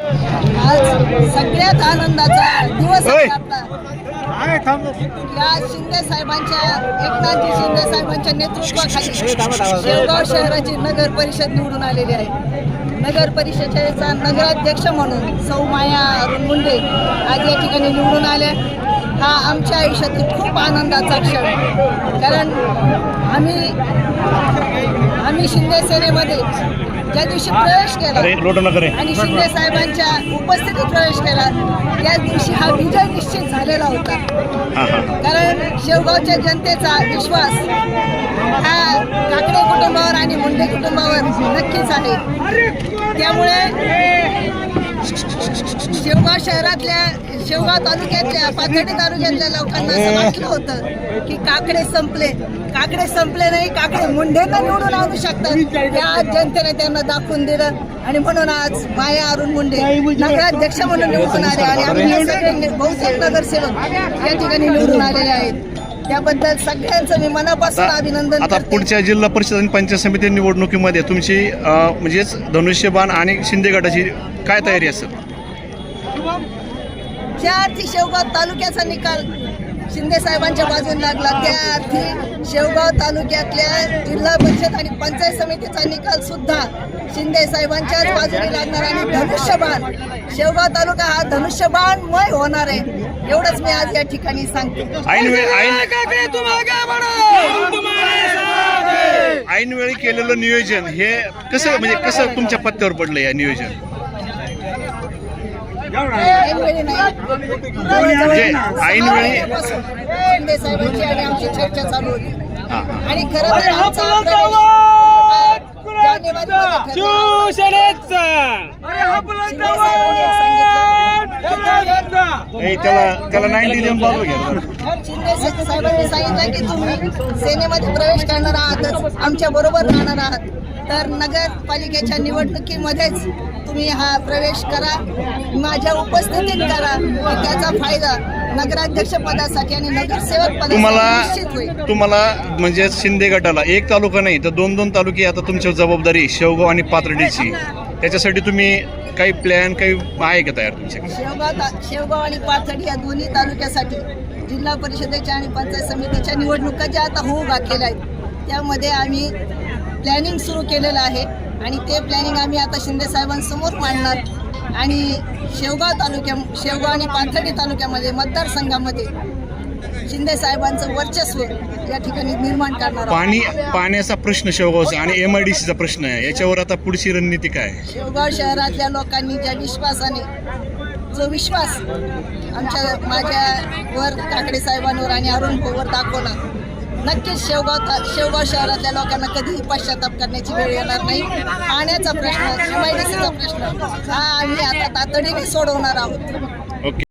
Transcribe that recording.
आज सगळ्यात आनंदाचा दिवस आहे. आपला. या शिंदे साहेबांच्या एकनाथजी शिंदे साहेबांच्या नेतृत्वाखाली शेवगाव शहराची नगर परिषद निवडून आलेली आहे. नगर परिषदेचा नगराध्यक्ष म्हणून सौ माया अरुण मुंडे आज या ठिकाणी निवडून आल्या हा आमच्या आयुष्यातील खूप आनंदाचा क्षण. कारण आम्ही आम्ही शिंदे सेनेमध्ये ज्या दिवशी प्रवेश केला आणि शिंदे साहेबांच्या उपस्थितीत प्रवेश केला त्याच दिवशी हा विजय निश्चित झालेला होता. कारण शेवगावच्या जनतेचा विश्वास हा काकडे कुटुंबावर आणि मुंडे कुटुंबावर नक्कीच आहे. त्यामुळे शेवगाव शहरातल्या शेवगाव तालुक्यातल्या पाथर्डी तालुक्यातल्या लोकांना असं वाटलं होतं की काकडे संपले. काकडे संपले नाही काकडे मुंडेंना निवडून आणू शकतात. या जनतेने त्यांना दाखवून दिलं आणि म्हणून आज माया अरुण मुंडे नगराध्यक्ष म्हणून निवडून आले आणि आम्ही बहुतेक नगरसेवक या ठिकाणी निवडून आलेले आहेत. त्याबद्दल सगळ्यांचं मी मनापासून अभिनंदन आता पुढच्या जिल्हा परिषद आणि पंचायत समिती निवडणुकीमध्ये तुमची म्हणजेच धनुष्यबाण आणि शिंदे गटाची काय तयारी असेल? ज्या अर्थी शेवगाव तालुक्याचा निकाल शिंदे साहेबांच्या बाजूने लागला. त्या अर्थी शेवगाव तालुक्यातल्या जिल्हा परिषद आणि पंचायत समितीचा निकाल सुद्धा शिंदे साहेबांच्याच बाजूने लागणार आणि धनुष्यबाण शेवगाव तालुका हा धनुष्यबाणमय होणार आहे. एवढंच मी आज या ठिकाणी सांगते. ऐन वेळ ऐन ऐन वेळी केलेलं नियोजन हे कसं म्हणजे कसं तुमच्या पत्त्यावर पडलं या नियोजन? ऐनवेळी नाही शिंदे साहेबांची आणि आमची चर्चा चालू होती आणि खरं तर आमचा प्रवेश जानेवारीमध्ये ठरला. शिंदे साहेबांनी सांगितलं ए, त्याला त्याला नाईन्टी देऊन बाजू घ्या शिंदे सा- साहेबांनी सांगितलं की तुम्ही सेनेमध्ये प्रवेश करणार आहातच आमच्या बरोबर राहणार आहात तर नगरपालिकेच्या निवडणुकीमध्येच तुम्ही हा प्रवेश करा माझ्या उपस्थितीत करा. त्याचा फायदा नगराध्यक्ष पदासाठी आणि नगरसेवक तुम्हाला तुम्हाला म्हणजे शिंदे गटाला एक तालुका नाही तर दोन दोन तालुके आता तुमच्यावर जबाबदारी शेवगाव आणि पाथर्डीची. त्याच्यासाठी तुम्ही काही प्लॅन काही आहे का तयार तुमच्याकडे शेवगाव शेवगाव आणि पाथर्डी या दोन्ही तालुक्यासाठी जिल्हा परिषदेच्या आणि पंचायत समितीच्या निवडणुका ज्या आता होऊ घातलेल्या आहेत त्यामध्ये आम्ही प्लॅनिंग सुरू केलेलं आहे आणि ते प्लॅनिंग आम्ही आता शिंदे साहेबांसमोर मांडणार आणि शेवगाव तालुक्या शेवगाव आणि पाथर्डी तालुक्यामध्ये मतदारसंघामध्ये शिंदे साहेबांचं वर्चस्व या ठिकाणी निर्माण करणार. पाणी पाण्याचा प्रश्न शेवगावचा आणि एम आय डी सीचा प्रश्न आहे याच्यावर आता पुढची रणनीती काय? शेवगाव शहरातल्या लोकांनी ज्या विश्वासाने जो विश्वास आमच्या माझ्यावर काकडे साहेबांवर आणि अरुण भाऊवर दाखवला नक्कीच शेवगाव शेवगाव शहरातल्या लोकांना कधीही पश्चाताप करण्याची वेळ येणार नाही. पाण्याचा प्रश्न एम प्रश्न हा आम्ही आता तातडीने सोडवणार आहोत.